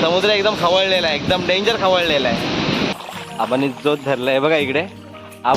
समुद्र एकदम खवळलेला आहे एकदम डेंजर खवळलेला आहे. आपण जोत धरलाय बघा इकडे. आप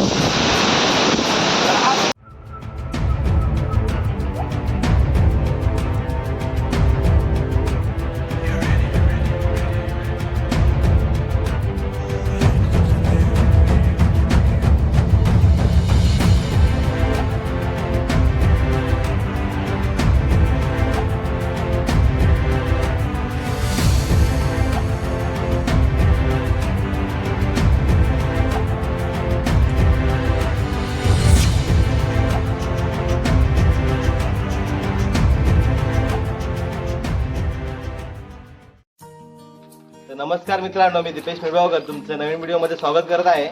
नमस्कार मित्रांनो मी दीपेश मिळगावकर तुमचं नवीन व्हिडिओमध्ये स्वागत करत आहे.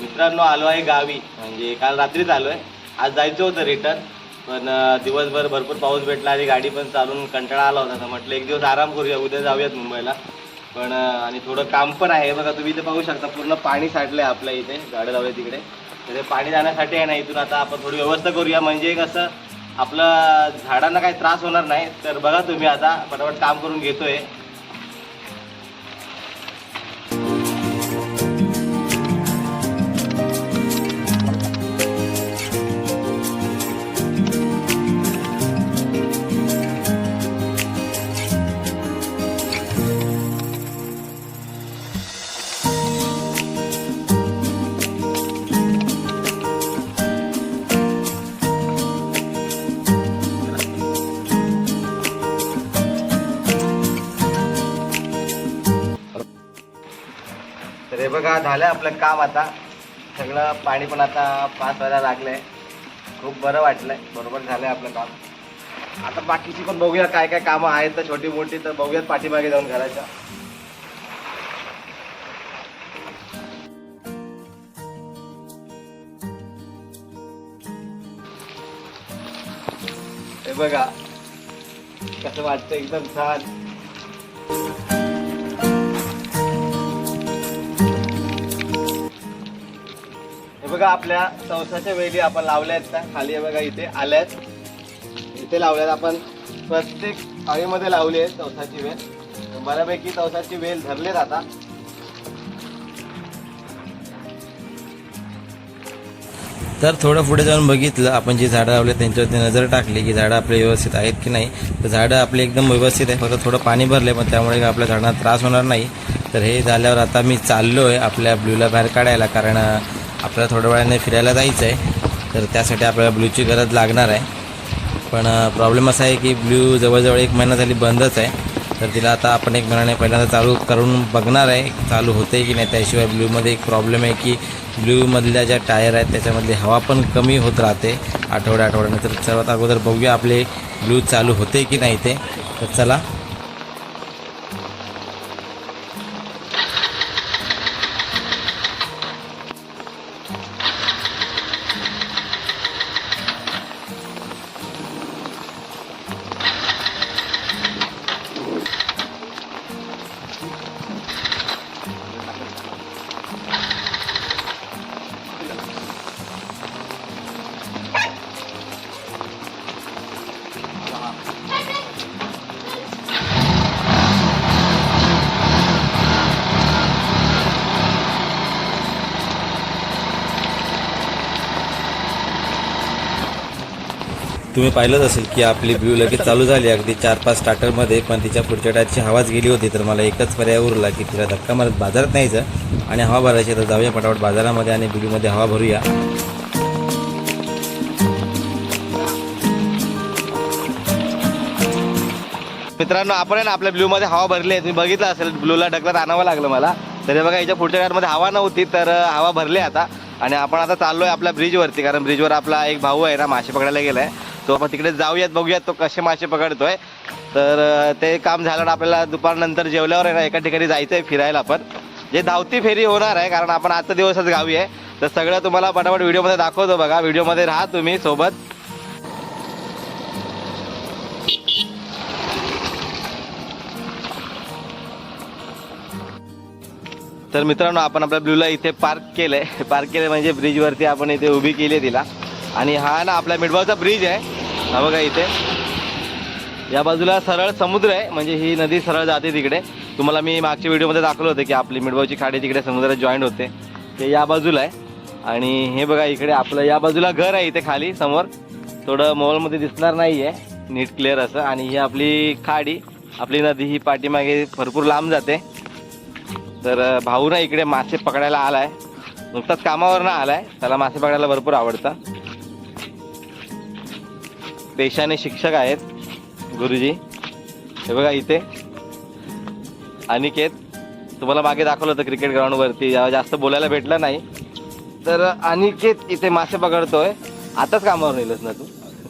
मित्रांनो आलो आहे गावी. म्हणजे काल रात्रीच आलो आहे आज जायचं होतं रिटर्न पण दिवसभर भरपूर पाऊस भेटला आणि गाडी पण चालून कंटाळा आला होता. तर म्हटलं एक दिवस आराम करूया उद्या जाऊयात मुंबईला. पण आणि थोडं काम पण आहे. बघा तुम्ही इथे पाहू शकता पूर्ण पाणी साठलं आहे आपल्या इथे. झाडं लावले तिकडे. तर ते पाणी जाण्यासाठी आहे ना इथून आता आपण थोडी व्यवस्था करूया. म्हणजे कसं आपलं झाडांना काही त्रास होणार नाही. तर बघा तुम्ही आता पटापट काम करून घेतोय. हे बघा झालं आपलं काम आता. सगळं पाणी पण आता पास व्हायला लागलंय. खूप बरं वाटलंय. बरोबर झालंय आपलं काम. आता बाकीची पण बघूया काय काय कामं आहेत. तर छोटी मोठी तर बघूयात पाठीमागे जाऊन करायच्या हे बघा कसं वाटतं एकदम छान. बघा आपल्या चौसाच्या वेली आपण लावल्या आहेत त्या. खाली बघा इथे आल्यात इथे लावल्यात आपण. प्रत्येक आळीमध्ये लावली आहे चौसाची वेल. बऱ्यापैकी चौसाची वेल धरलेत आता. तर थोडं पुढे जाऊन बघितलं आपण जी झाडं लावले त्यांच्यावरती नजर टाकली की झाडं आपले व्यवस्थित आहेत की नाही. तर झाडं आपले एकदम व्यवस्थित आहे. फक्त थोडं पाणी भरले पण त्यामुळे आपल्या झाडांना त्रास होणार नाही. तर हे झाल्यावर आता मी चाललो आहे आपल्या ब्लूला बाहेर काढायला कारण आपल्याला थोड्या वेळाने फिरायला जायचं आहे तर त्यासाठी आपल्याला ब्लूची गरज लागणार आहे. पण प्रॉब्लेम असा आहे की ब्ल्यू जवळजवळ एक महिना झाली बंदच आहे. तर तिला आता आपण एक महिन्याने पहिल्यांदा चालू करून बघणार आहे चालू होते की नाही. त्याशिवाय ब्ल्यूमध्ये एक प्रॉब्लेम आहे की ब्ल्यूमधल्या ज्या टायर आहेत त्याच्यामधली हवा पण कमी होत राहते आठवड्या आठवड्याने तर सर्वात अगोदर बघूया आपले ब्ल्यू चालू होते की नाही ते. तर चला तुम्ही पाहिलंच असेल की आपली ब्ल्यू लगेच चालू झाली अगदी चार पाच स्टार्टरमध्ये पण तिच्या पुढच्या टायरची हवाच गेली होती तर मला एकच पर्याय उरला की तिला धक्का मारत बाजारात न्यायचं आणि हवा भरायची. तर जाऊया पटापट बाजारामध्ये आणि ब्ल्यूमध्ये हवा भरूया. मित्रांनो आपण आहे ना आपल्या ब्लूमध्ये हवा भरली आहे. तुम्ही बघितलं असेल ब्लूला ढकलत आणावं लागलं मला. तर हे बघा याच्या पुढच्या टायरमध्ये हवा नव्हती तर हवा भरली आता. आणि आपण आता चाललो आहे आपल्या ब्रिजवरती कारण ब्रिजवर आपला एक भाऊ आहे ना मासे पकडायला गेला आहे तो आपण तिकडे जाऊयात बघूयात तो कसे मासे पकडतोय. तर ते काम झालं ना आपल्याला दुपारनंतर जेवल्यावर आहे ना एका ठिकाणी जायचंय फिरायला आपण जे धावती फेरी होणार आहे कारण आपण आजचा दिवसच गावी आहे. तर सगळं तुम्हाला पटापट व्हिडिओमध्ये दाखवतो बघा. व्हिडिओमध्ये राहा तुम्ही सोबत. तर मित्रांनो आपण आपल्या ब्लूला इथे पार्क केलंय. पार्क केलंय म्हणजे ब्रिजवरती आपण इथे उभी केली आहे तिला. आणि हा ना आपला मिडबावचा ब्रिज आहे. हा बघा इथे. या बाजूला सरळ समुद्र आहे. म्हणजे ही नदी सरळ जाते तिकडे. तुम्हाला मी मागच्या व्हिडिओमध्ये दाखवलं होतं की आपली मिडबावची खाडी तिकडे समुद्रात जॉईंट होते. ते या बाजूला आहे. आणि हे बघा इकडे आपलं या बाजूला घर आहे इथे खाली समोर. थोडं मोबाईलमध्ये दिसणार नाही आहे नीट क्लिअर असं. आणि ही आपली खाडी आपली नदी ही पाठीमागे भरपूर लांब जाते. तर भाऊ ना इकडे मासे पकडायला आला आहे नुकताच कामावर ना आहे त्याला मासे पकडायला भरपूर आवडतं. पेशाने शिक्षक आहेत गुरुजी. हे बघा इथे. अनिकेत तुम्हाला मागे दाखवलं होतं क्रिकेट ग्राउंडवरती जेव्हा जास्त बोलायला भेटलं नाही. तर अनिकेत इथे मासे पकडतोय. आताच कामावर नेलंस ना तू?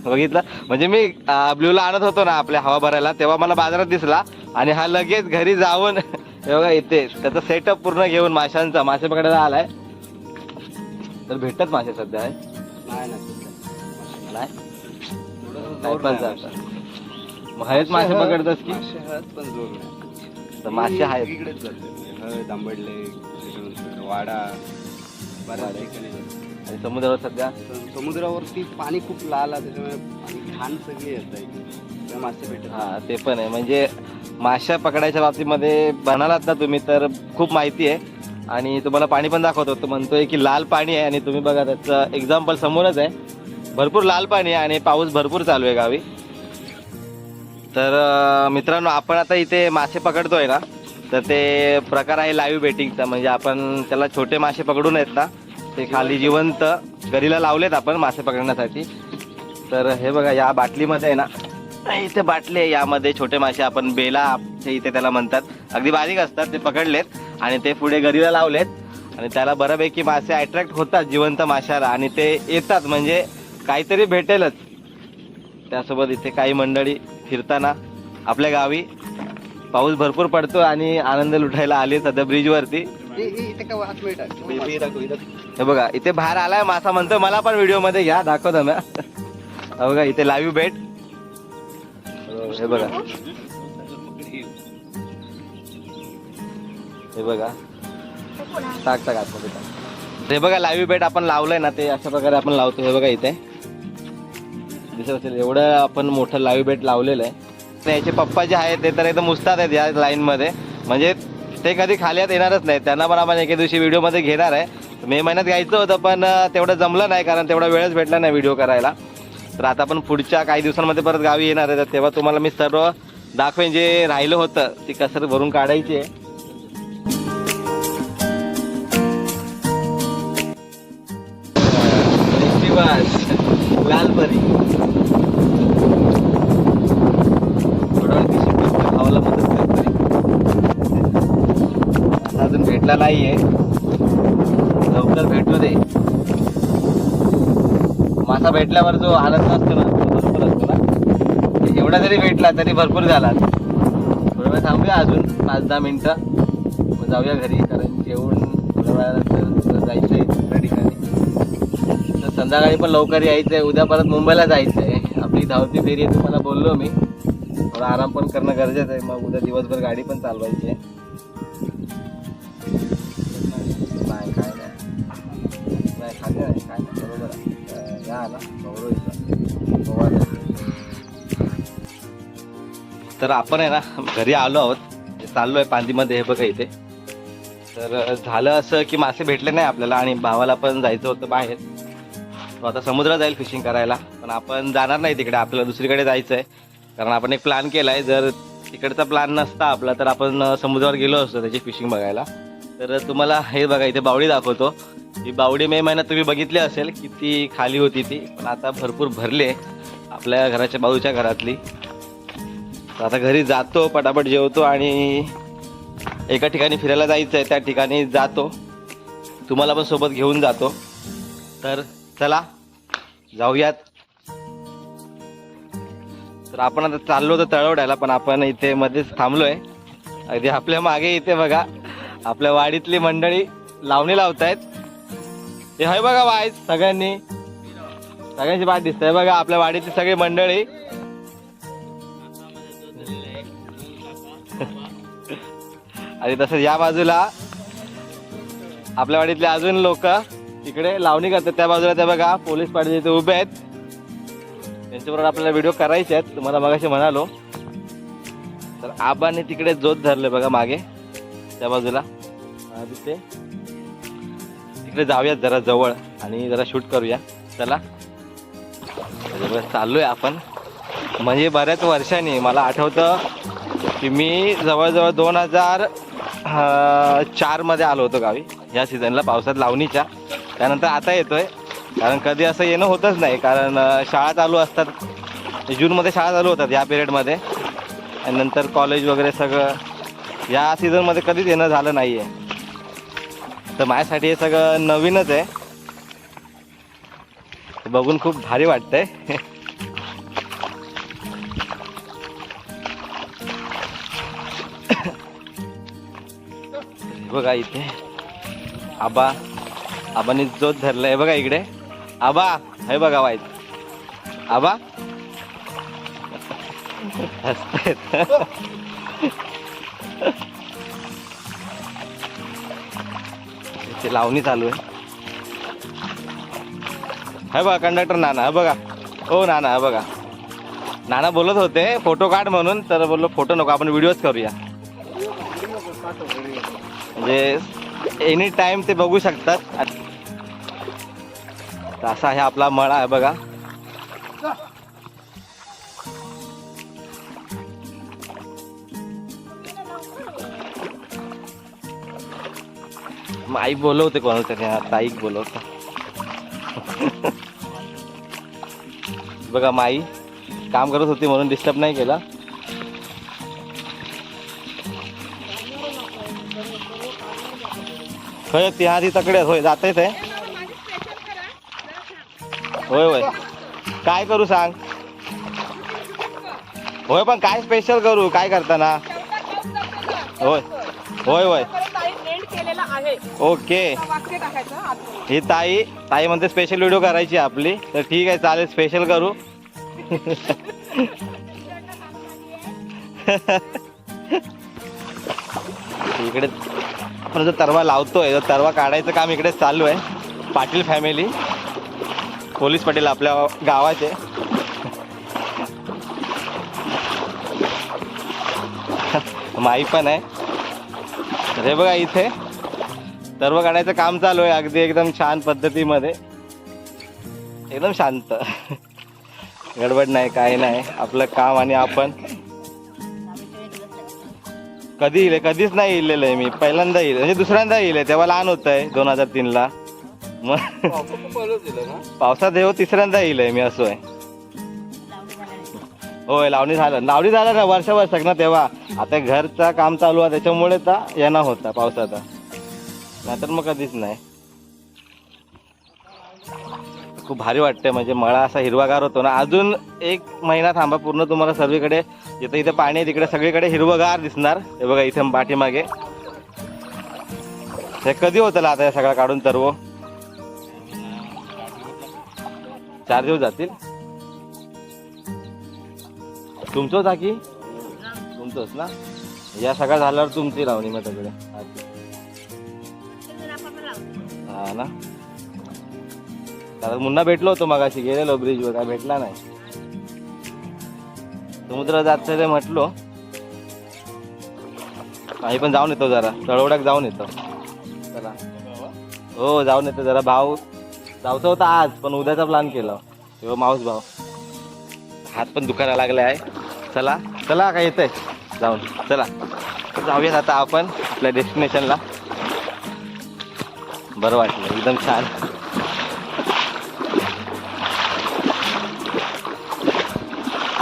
बघितलं? म्हणजे मी ब्ल्यूला आणत होतो ना आपल्या हवा भरायला तेव्हा मला बाजारात दिसला. आणि हा लगेच घरी जाऊन हे बघा इथे त्याचा सेटअप पूर्ण घेऊन माशांचा मासे पकडायला आलाय. तर भेटतात मासे सध्या आहे? नाही? मग हळद मासे पकडतोस की? पण जोर नाही. तर मासे आहेत. इकडेच जाते. हळद आंबडले त्याच्यानंतर वाडा बऱ्याच ठिकाणी जाते. आणि समुद्रावर सध्या? समुद्रावरती पाणी खूप लाल आहे त्याच्यामुळे पाणी घाण सगळी येत आहे. मासे भेटत हा ते पण आहे. म्हणजे माशा पकडायच्या बाबतीमध्ये बनालात ना तुम्ही तर खूप माहिती आहे. आणि तुम्हाला पाणी पण दाखवतो. तो म्हणतोय की लाल पाणी आहे आणि तुम्ही बघा त्याचं एक्झाम्पल समोरच आहे. भरपूर लाल पाणी आहे आणि पाऊस भरपूर चालू आहे गावी. तर मित्रांनो आपण आता इथे मासे पकडतोय ना? तर ते प्रकार आहे लाईव्ह बेटिंगचा म्हणजे आपण त्याला छोटे मासे पकडून आहेत ना ते खाली जिवंत गरीला लावलेत आपण मासे पकडण्यासाठी. तर हे बघा या बाटलीमध्ये आहे ना इथे बाटली आहे. यामध्ये छोटे मासे आपण बेला हे इथे त्याला म्हणतात. अगदी बारीक असतात ते पकडलेत आणि ते पुढे गरीला लावलेत. आणि त्याला बऱ्यापैकी मासे अट्रॅक्ट होतात जिवंत माशाला आणि ते येतात. म्हणजे काहीतरी भेटेलच. त्यासोबत इथे काही मंडळी फिरताना आपल्या गावी पाऊस भरपूर पडतो आणि आनंद लुटायला आले सध्या ब्रिजवरती. हे बघा इथे बाहेर आलाय मासा म्हणतोय मला पण व्हिडिओमध्ये घ्या दाखवतो ना. हे बघा इथे लाईव्ह बेट हे बघा. हे बघा. टाक टाक आतमध्ये हे बघा लाईव्ह बेट आपण लावलंय ना ते अशा प्रकारे आपण लावतो हे बघा इथे. दिसत असेल. एवढं आपण मोठं लाईव्ह बेट लावलेलं आहे. तर याचे पप्पा जे आहेत ते तर एकदम मुस्ताद आहेत या लाईनमध्ये म्हणजे ते कधी खाल्यात येणारच नाही त्यांना पण आपण एके दिवशी व्हिडिओमध्ये घेणार आहे. मे महिन्यात घ्यायचं होतं पण तेवढं जमलं नाही कारण तेवढा वेळच भेटला नाही व्हिडिओ करायला. तर आता आपण पुढच्या काही दिवसांमध्ये परत गावी येणार आहे. तर तेव्हा तुम्हाला मी सर्व दाखवेन जे राहिलं होतं ती कसर भरून काढायची आहे. लाल परी. झाला नाही आहे लवकर भेटू दे. मासा भेटल्यावर जो आनंद असतो ना तो भरपूर असतो ना. एवढा जरी भेटला तरी भरपूर झाला. थोडा वेळ थांबूया अजून पाच दहा मिनटं. मग जाऊया घरी कारण जेवण थोड्या वेळानंतर जायचं आहे दुसऱ्या ठिकाणी. तर संध्याकाळी पण लवकर यायचं आहे उद्या परत मुंबईला जायचं आहे आपली धावती फेरी आहे तुम्हाला बोललो मी. थोडा आराम पण करणं गरजेचं आहे. मग उद्या दिवसभर गाडी पण चालवायची आहे. तर आपण आहे ना घरी आलो आहोत. चाललो आहे पांदीमध्ये हे बघा इथे. तर झालं असं की मासे भेटले नाही आपल्याला आणि भावाला पण जायचं होतं बाहेर. तो आता समुद्रात जाईल फिशिंग करायला. पण आपण जाणार नाही तिकडे आपल्याला दुसरीकडे जायचं आहे कारण आपण एक प्लॅन केला आहे जर तिकडचा प्लॅन नसता आपला तर आपण समुद्रावर गेलो असतो त्याची फिशिंग बघायला. तर तुम्हाला हे बघा इथे बावडी दाखवतो. ही बावडी मे महिन्यात तुम्ही बघितली असेल किती खाली होती ती. पण आता भरपूर भरले आपल्या घराच्या बाजूच्या घरातली. आता घरी जातो पटापट जेवतो आणि एका ठिकाणी फिरायला जायचं आहे त्या ठिकाणी जातो. तुम्हाला पण सोबत घेऊन जातो. तर चला जाऊयात. तर आपण आता चाललो तर तळवड्याला पण आपण इथे मध्येच थांबलोय. अगदी आपल्या मागे इथे बघा आपल्या वाडीतली मंडळी लावणी लावतायत. हे हय बघा वाय सगळ्यांनी. सगळ्यांची बात दिसतंय बघा आपल्या वाडीतली सगळी मंडळी. आणि तसंच या बाजूला आपल्या वाडीतले अजून लोक तिकडे लावणी करतात. त्या बाजूला ते बघा पोलीस पाटील इथे उभे आहेत. त्यांच्याबरोबर आपल्याला व्हिडिओ करायचे आहेत. तुम्हाला मगाशी म्हणालो. तर आबाने तिकडे जोत धरले बघा मागे. त्या बाजूला. तिथे. तिकडे जाऊयात जरा जवळ आणि जरा शूट करूया. चला. त्याच्यामुळे चाललोय आपण. म्हणजे बऱ्याच वर्षांनी मला आठवतं की मी जवळजवळ दोन हजार चारमध्ये आलो होतो गावी. या सीझनला पावसात लावणीच्या. त्यानंतर आता येतोय. कारण कधी असं येणं होतच नाही. कारण शाळा चालू असतात. जूनमध्ये शाळा चालू होतात या पिरियडमध्ये. आणि नंतर कॉलेज वगैरे सगळं. या सीझनमध्ये कधीच येणं झालं नाही आहे तर माझ्यासाठी हे सगळं नवीनच आहे. बघून खूप भारी वाटतंय. बघा इथे. आबा आबाने जोत धरलाय बघा इकडे. आबा हे बघा वाईट. आबा. इथे लावणी चालू आहे. हे बघा कंडक्टर नाना हे बघा. हो नाना हे बघा. नाना बोलत होते फोटो काढ म्हणून. तर बोललो फोटो नको आपण व्हिडिओज करूया. म्हणजे एनी टाइम ते बघू शकतात. असा आहे आपला मळा आहे बघा. आई बोलवते कोणाला तरी हा, ताईक बोलवत बघा माई काम करत होती म्हणून डिस्टर्ब नाही केला. होय ती आधी ती तकडे होय जात येते होय होय. काय करू सांग? होय पण काय स्पेशल करू? काय करताना? होय. होय होय. ओके. ही ताई ताई म्हणते स्पेशल व्हिडिओ करायची आपली. तर ठीक आहे चालेल स्पेशल करू. इकडे आपण जो तरवा लावतोय तो तरवा काढायचं काम इकडे चालू आहे. पाटील फॅमिली पोलीस पाटील आपल्या गावाचे. माई पण आहे. रे बघा इथे. सर्व काढायचं काम चालू आहे अगदी एकदम छान पद्धतीमध्ये. एकदम शांत. गडबड नाही काही नाही. आपलं काम आणि आपण. कधी येईल कधीच नाही इलेलं आहे मी. पहिल्यांदा येईल म्हणजे दुसऱ्यांदा येईल तेव्हा लहान होत आहे दोन हजार तीनला. मग पावसात येऊ हो तिसऱ्यांदा येईल मी असं आहे होय लावणी झालं. लावणी झालं ना वर्ष वर्षाक ना तेव्हा. आता घरचं काम चालू आहे त्याच्यामुळे तर येणं होता पावसाचा. नाहीतर मग कधीच नाही. खूप भारी वाटते म्हणजे मळा असा हिरवागार होतो ना अजून एक महिना थांबा पूर्ण तुम्हाला सर्वीकडे जिथं इथं पाणी आहे तिकडे सगळीकडे हिरवगार दिसणार. हे बघा इथे पाठीमागे. हे कधी होतं आता हे सगळं काढून सर्व चार दिवस जातील? तुमचंच हा की? तुमचंच ना? या सगळं झाल्यावर तुमची लावणी मग सगळे. हा ना? कारण मुन्ना भेटलो होतो मगाशी गेलेलो ब्रिजवर काय भेटला नाही. समुद्र जात ते म्हटलो. आम्ही पण जाऊन येतो जरा तळवड्यात जाऊन येतो. चला. हो जाऊन येतो जरा. भाऊ जाऊचं होता आज पण उद्याचा प्लॅन केला. हो माऊस भाऊ. हात पण दुखायला लागले आहे चला. चला काय येतंय? जाऊन. चला. जाऊयात आता आपण आपल्या डेस्टिनेशनला बरं वाटलं. एकदम छान.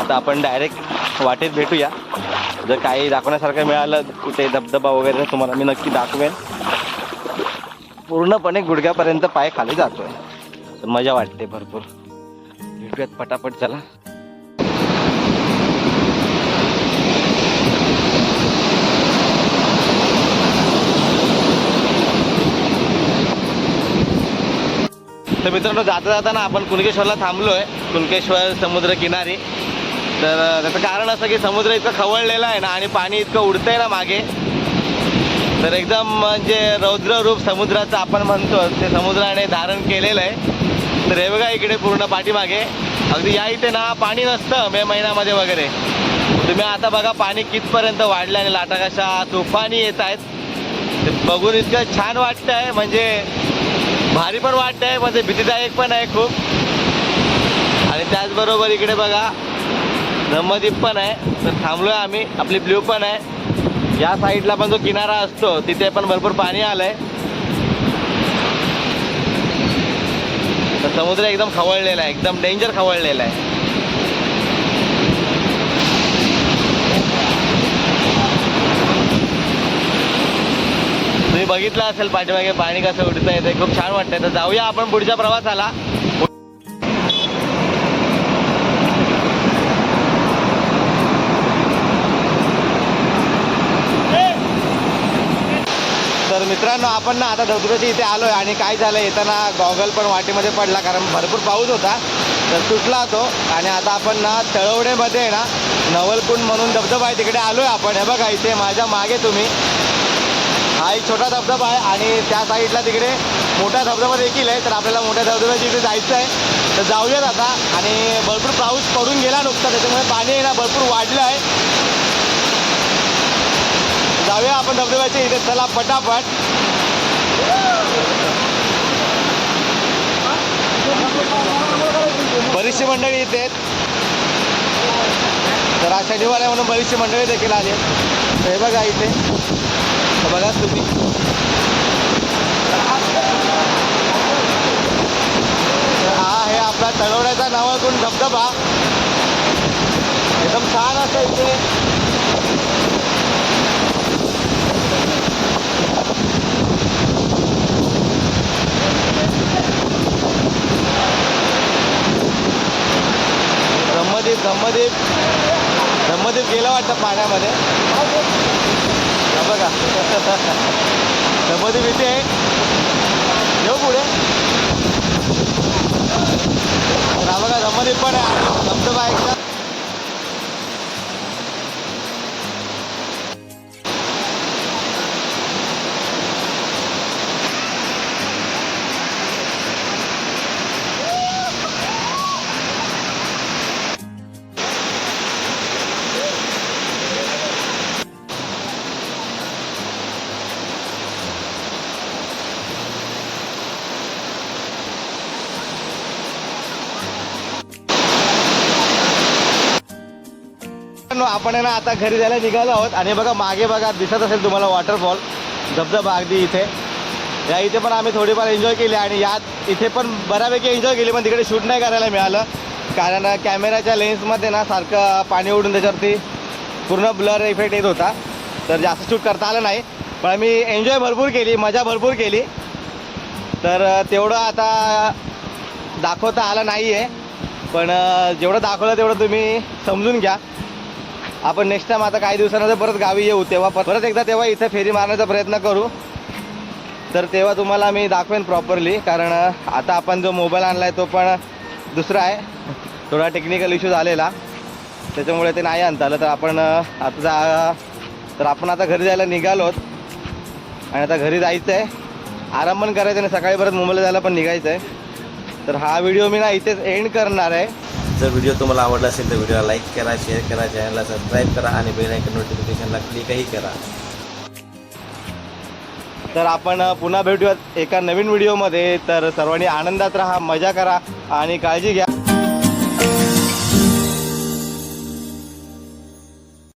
आता आपण डायरेक्ट वाटेत भेटूया. जर काही दाखवण्यासारखं मिळालं कुठे धबधबा वगैरे तुम्हाला मी नक्की दाखवेन. पूर्णपणे गुडघ्यापर्यंत पाय खाली जातोय. तर मजा वाटते भरपूर. भेटूयात पटापट चला. तर मित्रांनो जाता जाताना आपण कुणकेश्वरला थांबलो आहे कुणकेश्वर समुद्र किनारी. तर त्याचं कारण असं की समुद्र इतकं खवळलेलं आहे ना आणि पाणी इतकं उडतंय ना मागे. तर एकदम म्हणजे रौद्र रूप समुद्राचं आपण म्हणतो ते समुद्राने धारण केलेलं आहे. तर हे बघा इकडे पूर्ण पाठीमागे. अगदी या इथे ना पाणी नसतं मे महिन्यामध्ये वगैरे. तुम्ही आता बघा पाणी कितपर्यंत वाढलं आणि लाटा कशा तुफानी येत आहेत. ते बघून इतकं छान वाटतं आहे म्हणजे भारी पण वाटतं आहे म्हणजे भीतीदायक पण आहे खूप. आणि त्याचबरोबर इकडे बघा धम्मदीप पण आहे तर थांबलोय आम्ही. आपली ब्ल्यू पण आहे. या साईडला पण जो किनारा असतो तिथे पण भरपूर पाणी आलंय. तर समुद्र एकदम खवळलेला आहे एकदम डेंजर खवळलेला आहे. तुम्ही बघितलं असेल पाठीमागे पाणी कसं उडतं येते खूप छान वाटतंय. तर जाऊया आपण पुढच्या प्रवासाला. तर मित्रांनो आपण ना आता धबधब्याच्या इथे आलोय आणि काय झालं येताना गॉगल पण वाटेमध्ये पडला कारण भरपूर पाऊस होता. तर तुटला तो आणि आता आपण ना तळवडेमध्ये आहे ना नवलकुंड म्हणून धबधबा आहे तिकडे आलोय आपण. हे बघा इथे माझ्या मागे तुम्ही. हा एक छोटा धबधबा आहे आणि त्या साईडला तिकडे मोठा धबधबा देखील आहे. तर आपल्याला मोठ्या धबधब्याच्या इथे जायचं आहे. तर जाऊयात आता आणि भरपूर पाऊस पडून गेला नुकता त्याच्यामुळे पाणी आहे ना भरपूर वाढलं आहे. जाऊया आपण धबधब्याच्या इथे. चला पटापट. बरीचशी मंडळी इथे आहेत. तर आज शनिवार आहे म्हणून बरीचशी मंडळी देखील आली आहेत. हे बघा इथे. बघा तुम्ही. हा हे आपला तळवड्याचा नावातून धबधबा. एकदम छान असं इथे. ब्रह्मदीप ब्रह्मदीप ब्रह्मदीप गेला वाटतं पाण्यामध्ये. बघा. ब्रह्मदीप इथे आहे. येऊ पुढे. बघा ब्रह्मदीप पण आहे. धबधबा आहे एकदा आपण आहे ना आता घरी जायला निघालो आहोत. आणि बघा मागे बघा दिसत असेल तुम्हाला वॉटरफॉल धबधबा अगदी इथे. या इथे पण आम्ही थोडीफार एन्जॉय केली आणि यात इथे पण बऱ्यापैकी एन्जॉय केली पण तिकडे शूट नाही करायला मिळालं. कारण कॅमेराच्या लेन्समध्ये ना सारखं पाणी उडून त्याच्यावरती पूर्ण ब्लर इफेक्ट येत होता. तर जास्त शूट करता आलं नाही. पण आम्ही एन्जॉय भरपूर केली मजा भरपूर केली. तर तेवढं आता दाखवता आलं नाही आहे पण जेवढं दाखवलं तेवढं तुम्ही समजून घ्या. आपण नेक्स्ट टाइम आता काही दिवसानंतर परत गावी येऊ. तेव्हा परत एकदा तेव्हा इथं फेरी मारण्याचा प्रयत्न करू. तर तेव्हा तुम्हाला मी दाखवेन प्रॉपरली कारण आता आपण जो मोबाईल आणला आहे तो पण दुसरा आहे. थोडा टेक्निकल इश्यू झालेला. त्याच्यामुळे ते नाही आणता आलं. तर आपण आता जा तर आपण आता घरी जायला निघालोत. आणि आता घरी जायचं आहे आराम पण करायचं आणि सकाळी परत मुंबईला जायला पण निघायचं आहे तर हा व्हिडिओ मी ना इथेच एंड करणार आहे. जर व्हिडिओ तुम्हाला आवडला असेल तर व्हिडिओला लाईक करा शेअर करा चॅनलला सबस्क्राईब करा आणि बेल आयकन नोटिफिकेशनला क्लिकही करा. तर आपण पुन्हा भेटूयात एका नवीन व्हिडिओमध्ये. तर सर्वांनी आनंदात राहा मजा करा आणि काळजी घ्या.